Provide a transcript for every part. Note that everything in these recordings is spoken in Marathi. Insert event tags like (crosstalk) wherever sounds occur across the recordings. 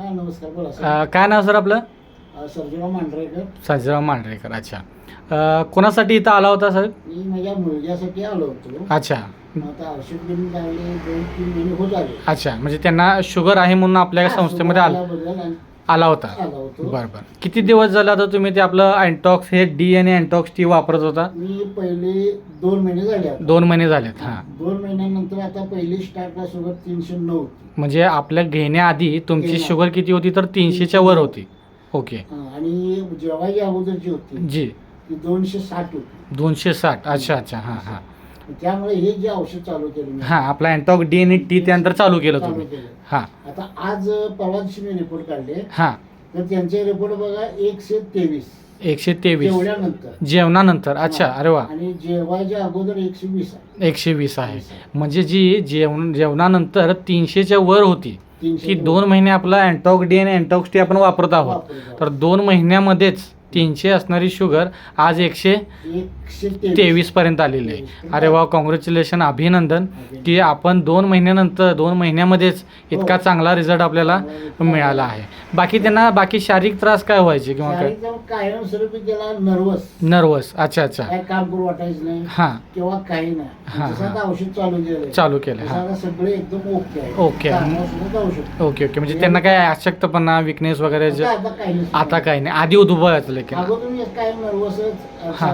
हा नमस्कार बोला सर. अ, काय नाव सर आपलं? अ, सर्जेराव मांढरेकर. साजीराव मांढरेकर अच्छा. अ, कोणासाठी इथं आला होता सर? मी माझ्या मुलग्यासाठी आलो होतो. अच्छा. आता औषध घेऊन लागले दोन तीन महिने होत आले. अच्छा म्हणजे त्यांना शुगर आहे म्हणून आपल्या संस्थेमध्ये आला. आला होता. आलो होतो. बरं बरं. किती दिवस झाला आता तुम्ही ते आपलं अँटॉक्स हे डी आणि अँटॉक्स टी वापरत होता? मी पहिले दोन महिने झाले आता. दोन महिने झालेत हां. दोन महिन्यानंतर आता पहिली स्टार्टला शुगर तीनशे नऊ होती. म्हणजे आपल्या घेण्याआधी तुमची घेण्या- शुगर किती होती? तर तीनशेच्या वर होती. ओके. हा, आणि जेव्हाही अगोदरची होती जी. ती दोनशे साठ होती. दोनशे साठ. अच्छा अच्छा. हां हां. त्यामुळे हे जे औषध चालू केलं हां आपला अँटॉक डी आणि टी त्यानंतर चालू केलं चालू तुम्ही. केलं. हां. आता आज परवा दिवशी मी रिपोर्ट काढले. हां. तर त्यांचे रिपोर्ट बघा एकशे तेवीस. एकशे तेवीस. जेवल्यानंतर जेवणानंतर. अच्छा अरे वा. आणि जेवायच्या अगोदर एकशे वीस आहे. एकशे वीस आहे. म्हणजे जी जेवण जेवणानंतर तीनशेच्या वर होती. तीनशे ती दोन महिने आपला अँटॉक डी आणि अँटॉक्स टी आपण वापरत आहोत. वापरत तर दोन महिन्यामध्येच तीनशे असणारी शुगर आज एकशे एकशे तेवीस पर्यंत आलेली आहे. अरे वा कॉंग्रॅच्युलेशन अभिनंदन. की आपण दोन महिन्यानंतर दोन महिन्यामध्येच इतका. चांगला रिझल्ट आपल्याला मिळाला आहे. बाकी त्यांना बाकी शारीरिक त्रास काय व्हायचे किंवा काय? कायमस्वरूपी त्याला नर्वस नर्वस अच्छा अच्छा. काय काम करू वाटायचं नाही. हां. किंवा काही हा, नाही. जसं हा. आता औषध चालू केलंय? चालू केलं हां. सगळे एकदम ओके आहे. ओके. ओके ओके म्हणजे त्यांना काय अशक्तपणा विकनेस वगैरे जे आता काही नाही आता काही नाही. आधी उद्भवायचं की अगोदर मी काय नर्वसच हा.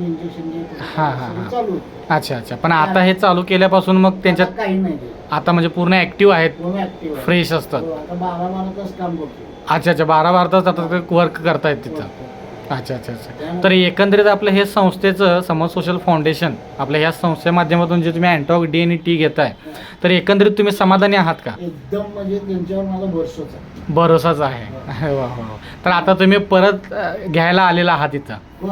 इंजेक्शन घेत हा, हा, हा. चालू होतं. अच्छा अच्छा पण आता हे चालू केल्यापासून मग त्यांच्यात आता काही नाही ते. आता म्हणजे पूर्ण ऍक्टिव्ह आहेत पूर्ण active आहे. फ्रेश असतात हो, आता बारा बारा तास काम करतो अच्छा अच्छा बारा बारा तास आता वर्क करतायत तिथं अच्छा अच्छा अच्छा. तर एकंदरीत आपलं हे संस्थेचं समज सोशल फाउंडेशन आपल्या ह्या संस्थेच्या माध्यमातून जे तुम्ही अँटॉक डी आणि टी घेताय तर एकंदरीत तुम्ही समाधानी आहात का? एकदम म्हणजे त्यांच्यावर माझा भरसाच आहे. भरोसाच आहे. (laughs) तर आता तुम्ही परत घ्यायला आलेला आहात इथं. हो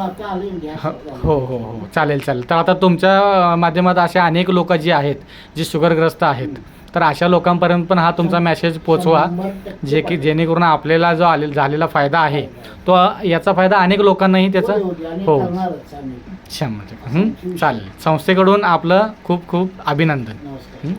घ्या हो हो हो चालेल चालेल तर आता तुमच्या माध्यमात असे अनेक लोक जी आहेत जे शुगरग्रस्त आहेत तर अशा लोकांपर्यंत पण हा तुमचा मेसेज पोचवा जे की जेणेकरून आपल्याला जो आले झालेला फायदा आहे तो याचा फायदा अनेक लोकांनाही त्याचा हो. शंभर टक्के. हं? चालेल संस्थेकडून आपलं खूप खूप अभिनंदन हं?